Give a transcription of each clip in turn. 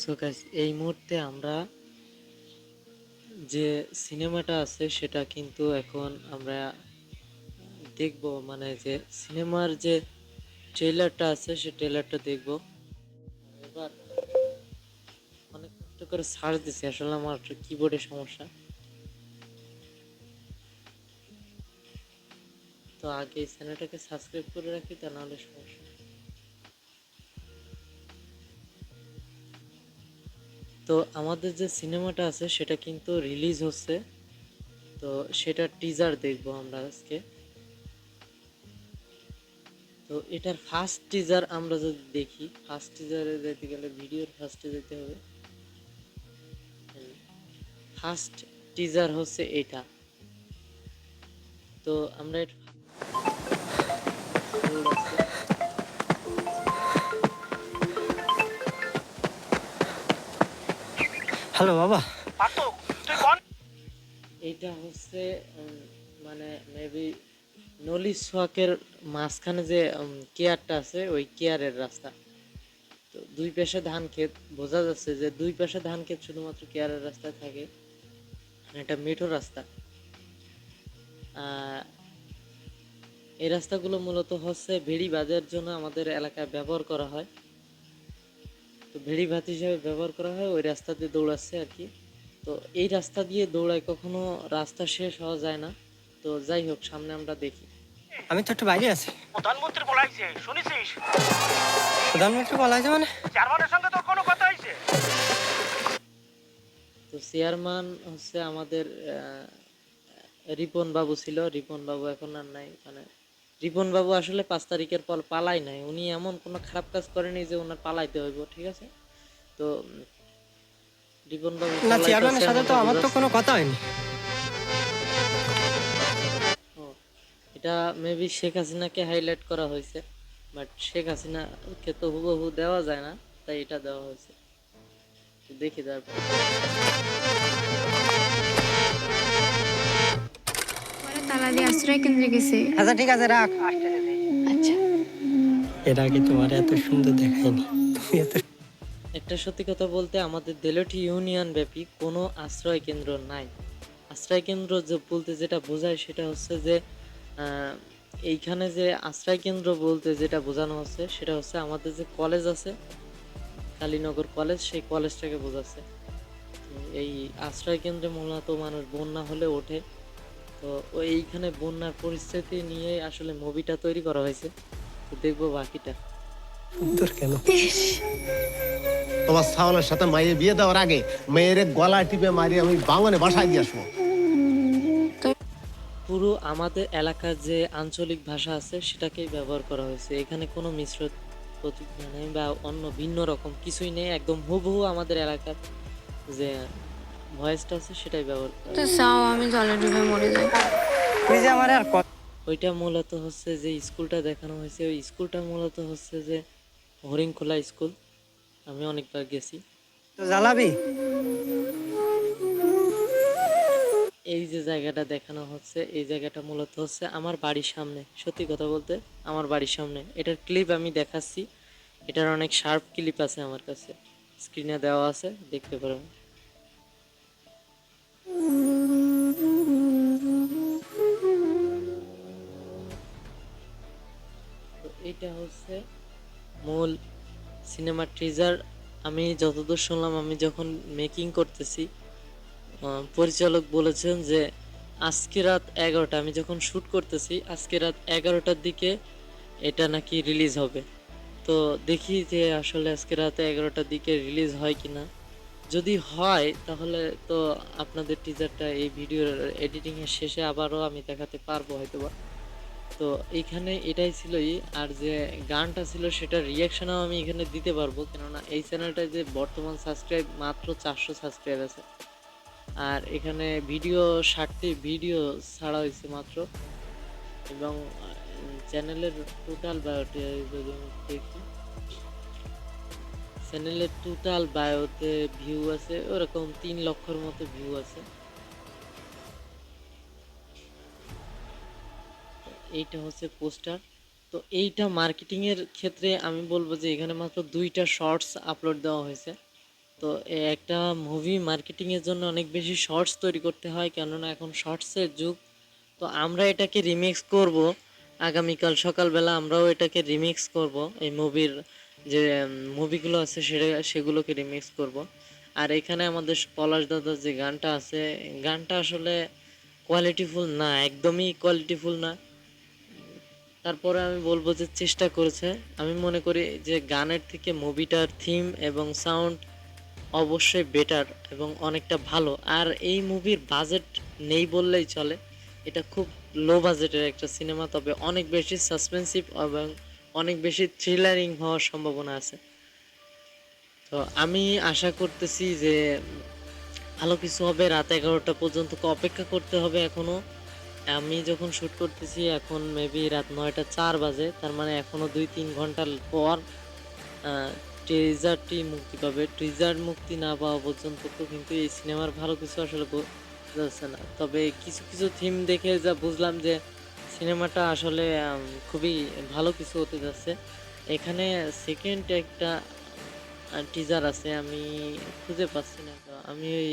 So এই মুহূর্তে আমরা যে সিনেমাটা আছে, সেটা কিন্তু এখন আমরা দেখব। মানে যে সিনেমার যে ট্রেলারটা আছে, সে ট্রেলারটা দেখব। এবার অনেক কষ্ট করে সার্চ দিছি, আসলে আমার কিবোর্ডের সমস্যা। তো আগে চ্যানেলটাকে সাবস্ক্রাইব করে রাখি, তা নাহলে সমস্যা। তো আমাদের যে সিনেমাটা আছে, সেটা কিন্তু রিলিজ হচ্ছে। তো সেটা টিজার দেখব আমরা আজকে। তো এটার ফার্স্ট টিজার আমরা যদি দেখি ফার্স্ট টিজারে যেতে গেলে ভিডিওর ফার্স্টে যেতে হবে। ফার্স্ট টিজার হচ্ছে এটা। তো আমরা হ্যালো বাবা। এইটা হচ্ছে মানে মেবি নলি সোয়াকের মাঝখানে যে কেয়ারটা আছে ওই কেয়ারের রাস্তা। তো দুই পাশে ধান ক্ষেত বোঝা যাচ্ছে যে দুই পাশে ধান ক্ষেত শুধুমাত্র কেয়ারের রাস্তা থাকে আর এটা মেঠো রাস্তা। এই রাস্তাগুলো মূলত হচ্ছে ভেড়ি বাজার জন্য আমাদের এলাকায় ব্যবহার করা হয়। তো ভেড়ি ভাত হিসাবে ব্যবহার করা হয় ওই রাস্তা দিয়ে দৌড়াচ্ছে আর কি। তো এই রাস্তা দিয়ে দৌড়ায় কখনো রাস্তা শেষ হওয়া যায় না। তো যাই হোক সামনে আমরা দেখি। আমি তো একটু বাইরে আছি। প্রধানমন্ত্রী বলাইছে শুনেছিস? প্রধানমন্ত্রী বলা হয়েছে মানে? চেয়ারম্যানের সঙ্গে তোর কোনো কথা হয়েছে? তো চেয়ারম্যান হচ্ছে আমাদের রিপন বাবু ছিল। রিপন বাবু এখন আর নাই মানে রিপন বাবু আসলে পাঁচ তারিখের পর পালাই নাই। উনি এমন কোনো খারাপ কাজ করেনি যে ওনার পালাইতে হইব ঠিক আছে? তো উম, রিপন বাবু না চেয়ারম্যানের সাথে তো আমার তো কোনো কথা হয়নি ও, এটা মেবি শেখ হাসিনাকে হাইলাইট করা হয়েছে বাট শেখ হাসিনাকে তো হুবহু দেওয়া যায় না তাই এটা দেওয়া হয়েছে। দেখি তারপর। তালা দিয়ে আশ্রয় কেন্দ্রে গেছে। আচ্ছা ঠিক আছে রাখ। আচ্ছা। এর আগে তোমার এত সুন্দর দেখায়নি। তুমি এত একটা সত্যি কথা বলতে আমাদের দেলটি ইউনিয়ন ব্যাপী কোনো আশ্রয় কেন্দ্র নাই। আশ্রয় কেন্দ্র যে বলতে যেটা বোঝায় সেটা হচ্ছে যে আহ, এইখানে যে আশ্রয় কেন্দ্র বলতে যেটা বোঝানো হচ্ছে সেটা হচ্ছে আমাদের যে কলেজ আছে কালীনগর কলেজ সেই কলেজটাকে বোঝাচ্ছে। এই আশ্রয় কেন্দ্রে মূলত মানুষ বন্যা হলে ওঠে। তো ওই এইখানে বন্যার পরিস্থিতি নিয়ে আসলে মুভিটা তৈরি করা হয়েছে। তো দেখব বাকিটা। সুন্দর কেন? তোমার সাওয়ালের সাথে মাইয়ে বিয়ে দেওয়ার আগে মেয়ের গলা টিপে মারি আমি বাঙনে বাসায় দিয়ে আসব। পুরো আমাদের এলাকার যে আঞ্চলিক ভাষা আছে সেটাকেই ব্যবহার করা হয়েছে। এখানে কোনো মিশ্র প্রতীক নেই বা অন্য ভিন্ন রকম কিছুই নেই। একদম হুবহু আমাদের এলাকার যে ভয়েসটা আছে সেটাই ব্যবহার তো চাও আমি জলে ডুবে মরে যাই। তুই যে আমার আর ওইটা মূলত হচ্ছে যে স্কুলটা দেখানো হয়েছে। ওই স্কুলটা মূলত হচ্ছে যে হরিংখোলা স্কুল। আমি অনেকবার গেছি। তো জ্বালাবি? এই যে জায়গাটা দেখানো হচ্ছে এই জায়গাটা মূলত হচ্ছে আমার বাড়ির সামনে। সত্যি কথা বলতে আমার বাড়ির সামনে। এটার ক্লিপ আমি দেখাচ্ছি। এটার অনেক শার্প ক্লিপ আছে আমার কাছে। স্ক্রিনে দেওয়া আছে দেখতে পারেন। এটা হচ্ছে মূল সিনেমার ট্রিজার আমি যতদূর শুনলাম, আমি যখন মেকিং করতেছি পরিচালক বলেছেন যে আজকে রাত এগারোটা, আমি যখন শ্যুট করতেছি, আজকে রাত এগারোটার দিকে এটা নাকি রিলিজ হবে। তো দেখি যে আসলে আজকে রাতে এগারোটার দিকে রিলিজ হয় কি না যদি হয়, তাহলে তো আপনাদের টিজারটা এই ভিডিওর এডিটিংয়ের শেষে আবারও আমি দেখাতে পারব হয়তোবা। তো এইখানে এটাই ছিলই, আর যে গানটা ছিল সেটা রিয়াকশনও আমি এখানে দিতে পারব। কেননা এই চ্যানেলটায় যে বর্তমান সাবস্ক্রাইব মাত্র চারশো সাবস্ক্রাইব আছে। আর এখানে ভিডিও ষাটটি ভিডিও ছাড়া হয়েছে মাত্র। এবং চ্যানেলের টোটাল বায়োতে যদি দেখি চ্যানেলের টোটাল বায়োতে ভিউ আছে, ওরকম তিন লক্ষর মতো ভিউ আছে। এইটা হচ্ছে পোস্টার। তো এইটা মার্কেটিং এর ক্ষেত্রে আমি বলব যে এখানে মাত্র দুইটা শর্টস আপলোড দেওয়া হয়েছে। তো একটা মুভি মার্কেটিংয়ের জন্য অনেক বেশি শর্টস তৈরি করতে হয়, কেননা এখন শর্টসের যুগ। তো আমরা এটাকে রিমিক্স করব। আগামীকাল সকালবেলা আমরাও এটাকে রিমিক্স করব। এই মুভির যে মুভিগুলো আছে সেটা, সেগুলোকে রিমিক্স করব। আর এখানে আমাদের পলাশ দাদার যে গানটা আছে, গানটা আসলে কোয়ালিটিফুল না, একদমই কোয়ালিটিফুল না। তারপরে আমি বলব যে চেষ্টা করেছে। আমি মনে করি যে গানের থেকে মুভিটার থিম এবং সাউন্ড অবশ্যই বেটার এবং অনেকটা ভালো। আর এই মুভির বাজেট নেই বললেই চলে। এটা খুব লো বাজেটের একটা সিনেমা তবে অনেক বেশি সাসপেন্সিভ এবং অনেক বেশি থ্রিলারিং হওয়ার সম্ভাবনা আছে। তো আমি আশা করতেছি যে ভালো কিছু হবে। রাত এগারোটা পর্যন্ত অপেক্ষা করতে হবে এখনও। আমি যখন শ্যুট করতেছি, এখন মেবি রাত নয়টা চার বাজে, তার মানে এখনও দুই তিন ঘণ্টার পর ট্রেজারটি মুক্তি পাবে। ট্রেজার মুক্তি না পাওয়া পর্যন্ত তো কিন্তু এই সিনেমার ভালো কিছু আসলে যাচ্ছে না। তবে কিছু কিছু থিম দেখে যা বুঝলাম যে সিনেমাটা আসলে খুবই ভালো কিছু হতে যাচ্ছে। এখানে সেকেন্ড একটা টিজার আছে, আমি খুঁজে পাচ্ছি না। আমি ওই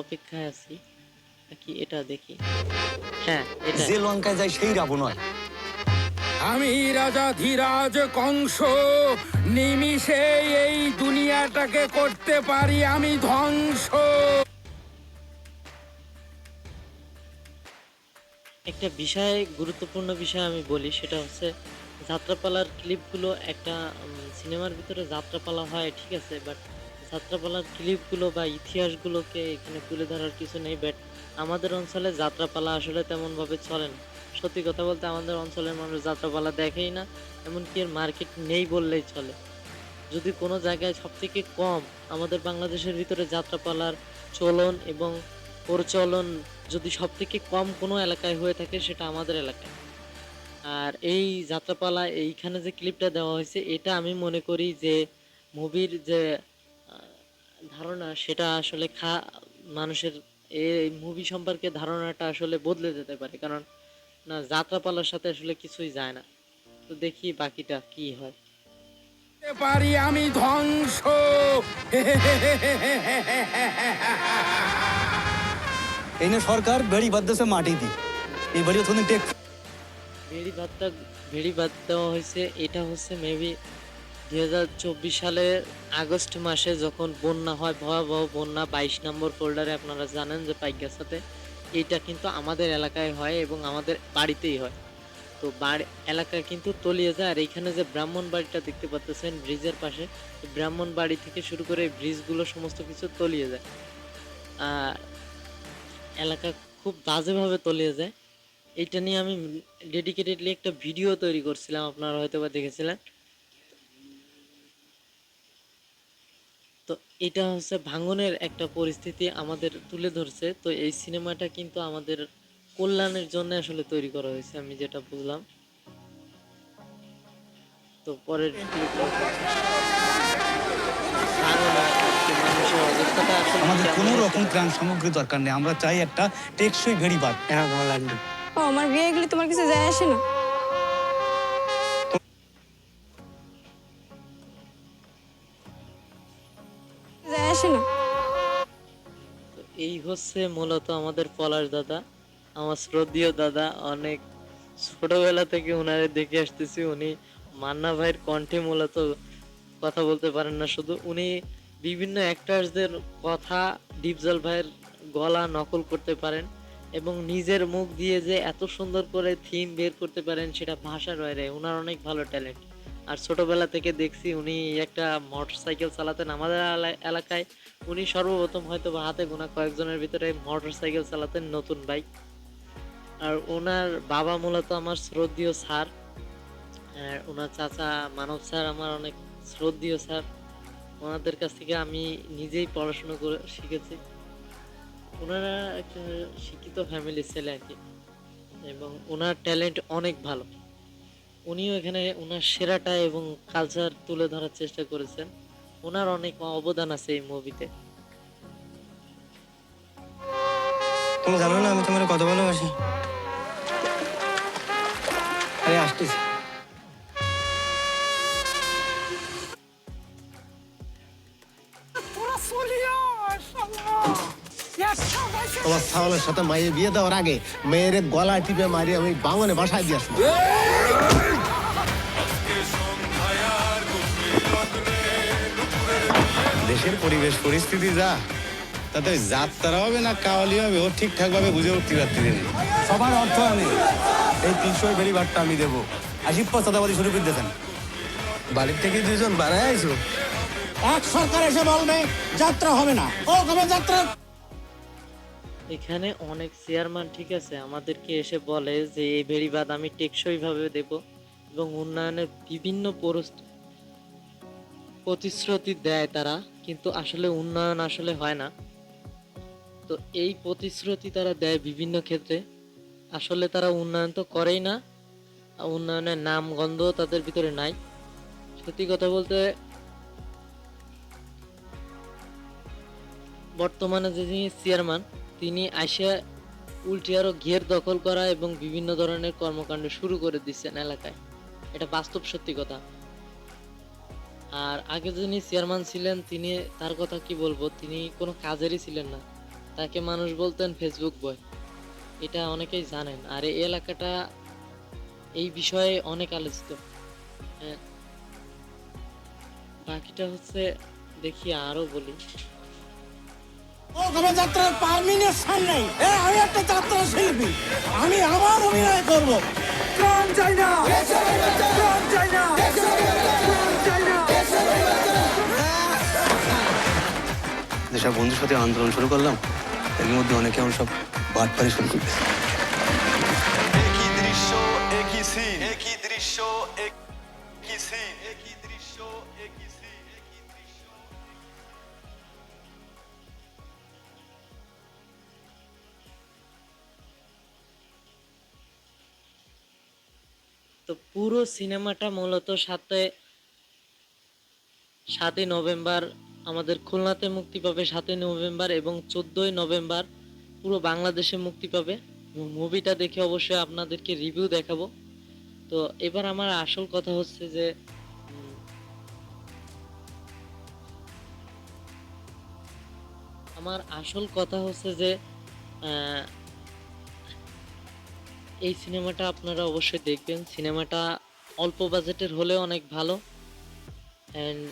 অপেক্ষায় আছি। নাকি এটা দেখি। হ্যাঁ এটা। যে লঙ্কায় যায় সেই রাবণ হয়। আমি রাজা ধীরাজ কংস নিমিষে এই দুনিয়াটাকে করতে পারি আমি ধ্বংস। একটা বিষয় গুরুত্বপূর্ণ বিষয় আমি বলি সেটা হচ্ছে যাত্রাপালার ক্লিপগুলো একটা সিনেমার ভিতরে যাত্রাপালা হয় ঠিক আছে? বাট যাত্রাপালার ক্লিপগুলো বা ইতিহাসগুলোকে এখানে তুলে ধরার কিছু নেই বাট আমাদের অঞ্চলে যাত্রাপালা আসলে তেমনভাবে চলে না। সত্যি কথা বলতে আমাদের অঞ্চলের মানুষ যাত্রাপালা দেখেই না, এমনকি এর মার্কেট নেই বললেই চলে। যদি কোনো জায়গায় সবথেকে কম আমাদের বাংলাদেশের ভিতরে যাত্রাপালার চলন এবং প্রচলন যদি সব থেকে কম কোনো এলাকায় হয়ে থাকে, সেটা আমাদের এলাকায়। আর এই যাত্রাপালা এইখানে যে ক্লিপটা দেওয়া হয়েছে, এটা আমি মনে করি যে মুভির যে ধারণা সেটা আসলে খা মানুষের এই মুভি সম্পর্কে ধারণাটা আসলে বদলে যেতে পারে। কারণ না যাত্রাপালার সাথে আসলে কিছুই যায় না। তো দেখি বাকিটা কি হয়। পারি আমি ধ্বংস। এই না সরকার বেড়ি বাদ্যছে মাটি দি। এই বাড়ি ওখানে টেক ভেড়ি ভাতটা ভেড়ি ভাত দেওয়া হয়েছে এটা হচ্ছে মেবি দুই হাজার চব্বিশ সালের আগস্ট মাসে যখন বন্যা হয়, ভয়াবহ বন্যা, বাইশ নম্বর ফোল্ডারে আপনারা জানেন যে পাইগাসাতে এইটা কিন্তু আমাদের এলাকায় হয় এবং আমাদের বাড়িতেই হয়। তো বাড়ি এলাকায় কিন্তু তলিয়ে যায়। আর এইখানে যে ব্রাহ্মণ বাড়িটা দেখতে পাচ্ছেন, ব্রিজের পাশে ব্রাহ্মণ বাড়ি থেকে শুরু করে ব্রিজগুলো সমস্ত কিছু তলিয়ে যায়। আর এলাকা খুব বাজেভাবে তলিয়ে যায়। এইটা নিয়ে আমি ডেডিকেটেডলি একটা ভিডিও তৈরি করছিলাম, আপনারা হয়তো বা দেখেছিলেন। তো এটা হচ্ছে ভাঙনের একটা পরিস্থিতি আমাদের তুলে ধরছে। তো এই সিনেমাটা কিন্তু আমাদের কল্যাণের জন্য আসলে তৈরি করা হয়েছে আমি যেটা বুঝলাম। তো পরের আমাদের কোনো রকম ত্রাণ সামগ্রী দরকার নেই আমরা চাই একটা টেকসই ভেড়ি বাদ। হ্যাঁ তোমার লাগবে ও আমার বিয়ে গেলে তোমার কিছু যায় আসে না? হচ্ছে মূলত আমাদের পলাশ দাদা, আমার শ্রদ্ধীয় দাদা। অনেক ছোটবেলা থেকে ওনারে দেখে আসতেছি, উনি মান্না ভাইয়ের কণ্ঠে মূলত কথা বলতে পারেন না শুধু, উনি বিভিন্ন অ্যাক্টার্সদের কথা ডিপজল ভাইয়ের গলা নকল করতে পারেন এবং নিজের মুখ দিয়ে যে এত সুন্দর করে থিম বের করতে পারেন, সেটা ভাষার বাইরে ওনার অনেক ভালো ট্যালেন্ট আর ছোটবেলা থেকে দেখছি উনি একটা মোটর সাইকেল চালাতেন আমাদের এলাকায়। উনি সর্বপ্রথম হয়তো বা হাতে গোনা কয়েকজনের ভিতরে মোটর সাইকেল চালাতেন নতুন বাইক আর ওনার বাবা মূলত আমার শ্রদ্ধীয় স্যার। আর ওনার চাচা মানব স্যার আমার অনেক শ্রদ্ধীয় স্যার। ওনাদের কাছ থেকে আমি নিজেই পড়াশোনা করে শিখেছি। ওনারা একটা শিক্ষিত ফ্যামিলির ছেলে আর কি। এবং ওনার ট্যালেন্ট অনেক ভালো। উনিও এখানে ওনার সেরাটা এবং কালচার তুলে ধরার চেষ্টা করেছেন। ওনার অনেক অবদান আছে এই মুভিতে তুমি জানো না আমি তোমার কত ভালোবাসি। আরে আসতেছি। তোমার সাথে মাইয়ে বিয়ে দেওয়ার আগে মেয়ের গলা টিপে মারি আমি বাঙনে বাসায় দিয়ে আসব। দেশের পরিবেশ পরিস্থিতি যা তাতে যাত্রা হবে না কাওয়ালি হবে ও ঠিকঠাক ভাবে বুঝে উঠতে পারতে দিন সবার অর্থ আমি। এই তিনশো ভেরি বারটা আমি দেবো। আশিপ চাঁদাবাদি শুরু করে দিয়েছেন বাড়ির থেকে দুজন বাড়ায় আইসো এক সরকার এসে বলবে যাত্রা হবে না। ও কবে যাত্রা? এখানে অনেক চেয়ারম্যান ঠিক আছে আমাদেরকে এসে বলে যে এই বেড়িবাদ আমি টেকসই ভাবে দেব এবং উন্নয়নের বিভিন্ন প্রতিশ্রুতি দেয় তারা, কিন্তু আসলে উন্নয়ন আসলে হয় না। তো এই প্রতিশ্রুতি তারা দেয় বিভিন্ন ক্ষেত্রে। আসলে তারা উন্নয়ন তো করেই না উন্নয়নের নাম গন্ধ তাদের ভিতরে নাই। সত্যি কথা বলতে, বর্তমানে যে যিনি চেয়ারম্যান, তিনি আসে উল্টে আরও ঘের দখল করা এবং বিভিন্ন ধরনের কর্মকাণ্ড শুরু করে দিচ্ছেন এলাকায়। এটা বাস্তব সত্যি কথা। আর আগে যিনি চেয়ারম্যান ছিলেন, তিনি, তার কথা কি বলব, তিনি কোনো কাজেরই ছিলেন না। তাকে মানুষ বলতেন ফেসবুক বয় এটা অনেকেই জানেন। আর এই এলাকাটা এই বিষয়ে অনেক আলোচিত। হ্যাঁ। বাকিটা হচ্ছে দেখি আরও বলি। যাত্রার আমি একটা যাত্রা আমি আবার অভিনয় করব। যেসব বন্ধুর সাথে আন্দোলন শুরু করলাম। এর মধ্যে অনেকে আমার সব বাটপারি শুরু করবে। তো পুরো সিনেমাটা মূলত সাথে সাতই নভেম্বর আমাদের খুলনাতে মুক্তি পাবে সাতই নভেম্বর এবং চোদ্দই নভেম্বর পুরো বাংলাদেশে মুক্তি পাবে। মুভিটা দেখে অবশ্যই আপনাদেরকে রিভিউ দেখাবো। তো এবার আমার আসল কথা হচ্ছে যে, আমার আসল কথা হচ্ছে যে এই সিনেমাটা আপনারা অবশ্যই দেখবেন। সিনেমাটা অল্প বাজেটের হলেও অনেক ভালো। অ্যান্ড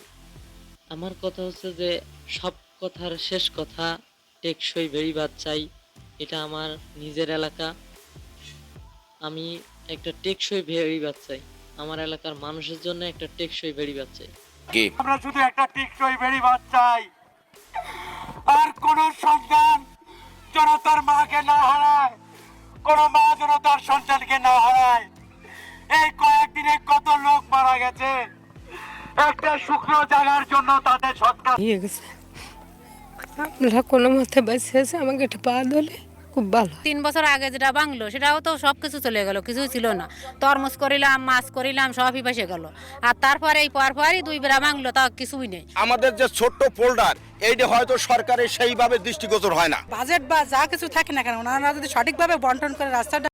আমার কথা হচ্ছে যে সব কথার শেষ কথা টেকসই বেড়িবাদ চাই। এটা আমার নিজের এলাকা। আমি একটা টেকসই বেড়িবাদ চাই। আমার এলাকার মানুষের জন্য একটা টেকসই বেড়িবাদ চাই। আমরা শুধু একটা টিকসই বেড়ি চাই। আর কোন সন্তান যেন তার মাকে না হারায় কোন মা যেন তার সন্তানকে না হারায়। এই কয়েকদিনে কত লোক মারা গেছে? একটা শুকনো জায়গার জন্য তাদের সৎকার হয়ে গেছে। আমরা কোনো মতে বেঁচে আছে? আমাকে একটা পা ধলে খুব ভালো। তিন বছর আগে যেটা বাংলো সেটাও তো সব কিছু চলে গেল কিছুই ছিল না। তরমুজ করিলাম মাছ করিলাম সবই বেসে গেল। আর তারপরে এই পর পরই দুই বেড়া বাংলো তা কিছুই নেই। আমাদের যে ছোট্ট ফোল্ডার এইটা হয়তো সরকারের সেইভাবে দৃষ্টিগোচর হয় না। বাজেট বা যা কিছু থাকে না কেন ওনারা যদি সঠিকভাবে বন্টন করে রাস্তাটা